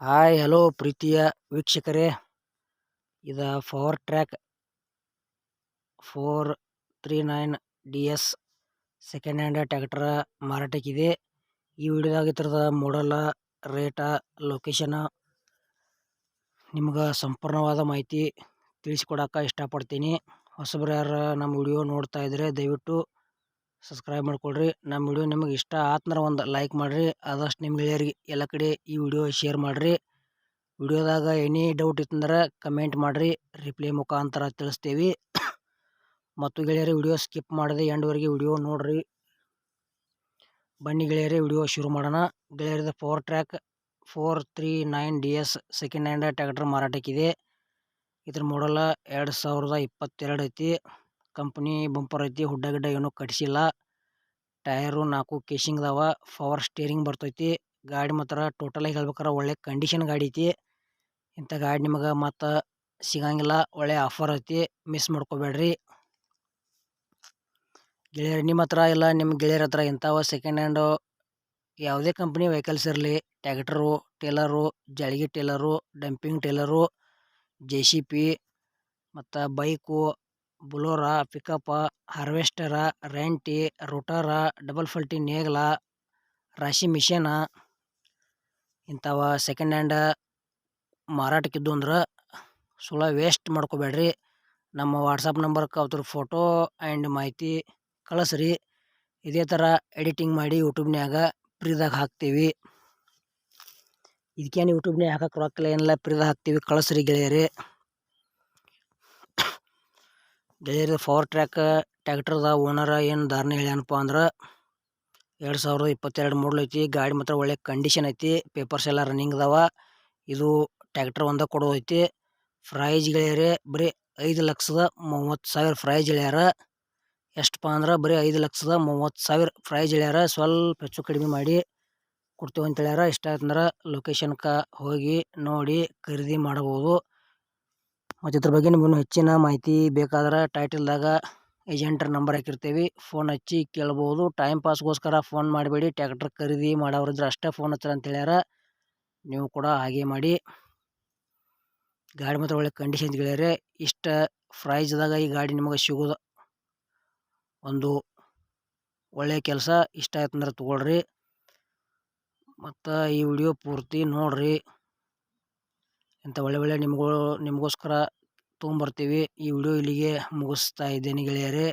Hi, hello ಪ್ರೀತಿಯ ವೀಕ್ಷಕರೇ. ಇದು power track four three nine D S second hand tractor ಮಾರಾಟಕ್ಕಿದೆ. ಈ ವಿಡಿಯೋದಾಗ ಇದ್ರದ ಮಾಡಲ ರೇಟ ಲೊಕೇಶನ ನಿಮ್ಗೆ ಸಂಪೂರ್ಣವಾದ ಮಾಹಿತಿ ತಿಳಿಸ್ಕೊಡಕ್ಕೆ ಇಷ್ಟಪಡ್ತೀನಿ. ಹೊಸಬ್ರು ಯಾರು ನಮ್ಮ ವಿಡಿಯೋ ನೋಡ್ತಾ ಇದ್ದರೆ ದಯವಿಟ್ಟು ಸಬ್ಸ್ಕ್ರೈಬ್ ಮಾಡ್ಕೊಳ್ರಿ. ನಮ್ಮ ವಿಡಿಯೋ ನಿಮಗೆ ಇಷ್ಟ ಆತ್ಮರ ಒಂದು ಲೈಕ್ ಮಾಡಿರಿ. ಆದಷ್ಟು ನಿಮ್ಮ ಗೆಳೆಯರಿಗೆ ಎಲ್ಲ ಕಡೆ ಈ ವಿಡಿಯೋ ಶೇರ್ ಮಾಡಿರಿ. ವಿಡಿಯೋದಾಗ ಎನಿ ಡೌಟ್ ಇತ್ತಂದ್ರೆ ಕಮೆಂಟ್ ಮಾಡಿರಿ. ರಿಪ್ಲೈ ಮುಖಾಂತರ ತಿಳಿಸ್ತೀವಿ. ಮತ್ತು ಗೆಳೆಯರಿ ವಿಡಿಯೋ ಸ್ಕಿಪ್ ಮಾಡದೆ ಎಂಡ್ವರೆಗೆ ವಿಡಿಯೋ ನೋಡಿರಿ. ಬನ್ನಿ ಗೆಳೆಯರಿ ವಿಡಿಯೋ ಶುರು ಮಾಡೋಣ. ಗೆಳೆಯರಿದ four track four three nine D S second hand tractor ಮಾರಾಟಕ್ಕಿದೆ. ಇದ್ರ ಮಾಡಲ್ಲ ಎರಡು ಸಾವಿರದ ಇಪ್ಪತ್ತೆರಡು ಐತಿ. ಕಂಪ್ನಿ ಬಂಪರ್ ಐತಿ, ಹುಡ್ಡ ಗಿಡ್ಡ ಏನೂ ಕಟ್ಸಿಲ್ಲ. ಟಯರು ನಾಲ್ಕು ಕೇಶಿಂಗ್ದಾವ ಪವರ್ ಸ್ಟೇರಿಂಗ್ ಬರ್ತೈತಿ. ಗಾಡಿ ಮಾತ್ರ ಟೋಟಲಾಗಿ ಹೇಳ್ಬೇಕಾರೆ ಒಳ್ಳೆ ಕಂಡೀಷನ್ ಗಾಡಿ ಐತಿ. ಇಂಥ ಗಾಡಿ ನಿಮಗೆ ಮತ್ತು ಸಿಗಂಗಿಲ್ಲ, ಒಳ್ಳೆ ಆಫರ್ ಐತಿ ಮಿಸ್ ಮಾಡ್ಕೋಬೇಡ್ರಿ. ಗೆಳೆಯರು ನಿಮ್ಮ ಹತ್ರ ಇಲ್ಲ, ನಿಮ್ಮ ಗೆಳೆಯರ ಹತ್ರ ಇಂಥವ ಸೆಕೆಂಡ್ ಹ್ಯಾಂಡು ಯಾವುದೇ ಕಂಪ್ನಿ ವೆಹಿಕಲ್ಸ್ ಇರಲಿ tractor trailer ಜಾಳಿಗೆ trailer dumping trailer J C B ಮತ್ತು ಬೈಕು ಬುಲೋರ ಪಿಕಪ್, ಹಾರ್ವೆಸ್ಟರ್, ರೆಂಟಿ ರೋಟರ ಡಬಲ್ ಫಾಲ್ಟಿ ನೇಗಿಲ ರಾಶಿ ಮಿಷನ್ ಇಂಥವ ಸೆಕೆಂಡ್ ಹ್ಯಾಂಡ ಮಾರಾಟಕ್ಕಿದ್ದು ಅಂದ್ರೆ ಸುಳ ವೇಸ್ಟ್ ಮಾಡ್ಕೋಬೇಡ್ರಿ. ನಮ್ಮ ವಾಟ್ಸಪ್ ನಂಬರ್ಗೆ ಅವ್ರ ಫೋಟೋ ಆ್ಯಂಡ್ ಮಾಹಿತಿ ಕಳಿಸ್ರಿ. ಇದೇ ಥರ ಎಡಿಟಿಂಗ್ ಮಾಡಿ ಯೂಟ್ಯೂಬ್ನ್ಯಾಗ ಫ್ರೀದಾಗ ಹಾಕ್ತೀವಿ. ಇದಕ್ಕೇನು ಯೂಟ್ಯೂಬ್ನ್ಯಾಗ ಹಾಕಕ್ಕೆ ರೊಕ್ಕಿಲ್ಲ ಏನಿಲ್ಲ ಫ್ರೀದಾಗ ಹಾಕ್ತೀವಿ. ಕಳಿಸ್ರಿ ಗೆಳೆಯರಿ. ಗೆಳೆಯರಿ ಫೋರ್ ಟ್ರ್ಯಾಕ್ ಟ್ಯಾಕ್ಟರ್ದ ಓನರ ಏನು ಧಾರಣೆ ಹೇಳ್ಯಾನಪ್ಪ ಅಂದ್ರೆ ಎರಡು ಸಾವಿರದ ಇಪ್ಪತ್ತೆರಡು ಮೂಡ್ಲು ಐತಿ, ಗಾಡಿ ಮಾತ್ರ ಒಳ್ಳೆ ಕಂಡೀಷನ್ ಐತಿ ಪೇಪರ್ಸ್ ಎಲ್ಲ ರನ್ನಿಂಗ್ ಅದಾವ, ಇದು ಟ್ಯಾಕ್ಟರ್ ಒಂದ ಕೊಡೋದೈತಿ ಪ್ರೈಜ್ ಗೆಳೆಯರೆ ಬರೀ ಐದು ಲಕ್ಷದ ಮೂವತ್ತು ಸಾವಿರ ಪ್ರೈಜ್ ಹೇಳ್ಯಾರ ಎಷ್ಟಪ್ಪ ಅಂದ್ರೆ ಬರೀ ಐದು ಲಕ್ಷದ ಮೂವತ್ತು ಸಾವಿರ ಪ್ರೈಜ್ ಹೇಳ್ಯಾರ ಸ್ವಲ್ಪ ಹೆಚ್ಚು ಕಡಿಮೆ ಮಾಡಿ ಕೊಡ್ತೀವಿ ಅಂತ ಹೇಳ್ಯಾರ, ಇಷ್ಟ ಆಯ್ತಂದ್ರೆ ಲೊಕೇಶನ್ಗೆ ಹೋಗಿ ನೋಡಿ ಖರೀದಿ ಮಾಡಬಹುದು ಮತ್ತು ಇದ್ರ ಬಗ್ಗೆ ನಿಮ್ಗೆ ಹೆಚ್ಚಿನ ಮಾಹಿತಿ ಬೇಕಾದ್ರೆ ಟೈಟಲ್ದಾಗ ಏಜೆಂಟ್ರ ನಂಬರ್ ಹಾಕಿರ್ತೀವಿ. ಫೋನ್ ಹಚ್ಚಿ ಕೇಳ್ಬೋದು. ಟೈಮ್ ಪಾಸ್ಗೋಸ್ಕರ ಫೋನ್ ಮಾಡಬೇಡಿ. ಟ್ಯಾಕ್ಟ್ರ್ ಖರೀದಿ ಮಾಡೋರಿದ್ರೆ ಅಷ್ಟೇ ಫೋನ್ ಹಚ್ಚಿರ ಅಂತ ಹೇಳ್ಯಾರ. ನೀವು ಕೂಡ ಹಾಗೆ ಮಾಡಿ. ಗಾಡಿ ಮಾತ್ರ ಒಳ್ಳೆ ಕಂಡೀಷನ್ ಗೆಳೆಯರೆ ಇಷ್ಟ ಪ್ರೈಸ್ದಾಗ ಈ ಗಾಡಿ ನಿಮಗೆ ಸಿಗೋದು ಒಂದು ಒಳ್ಳೆಯ ಕೆಲಸ. ಇಷ್ಟ ಆಯ್ತಂದ್ರೆ ತೊಗೊಳ್ರಿ. ಮತ್ತು ಈ ವಿಡಿಯೋ ಪೂರ್ತಿ ನೋಡಿರಿ. ಇಂಥ ಒಳ್ಳೆ ಒಳ್ಳೆ ನಿಮ್ಗೂ ನಿಮಗೋಸ್ಕರ ತೊಗೊಂಬರ್ತೀವಿ. ಈ ವಿಡಿಯೋ ಇಲ್ಲಿಗೆ ಮುಗಿಸ್ತಾ ಇದ್ದೇನೆ ಗೆಳೆಯರೇ.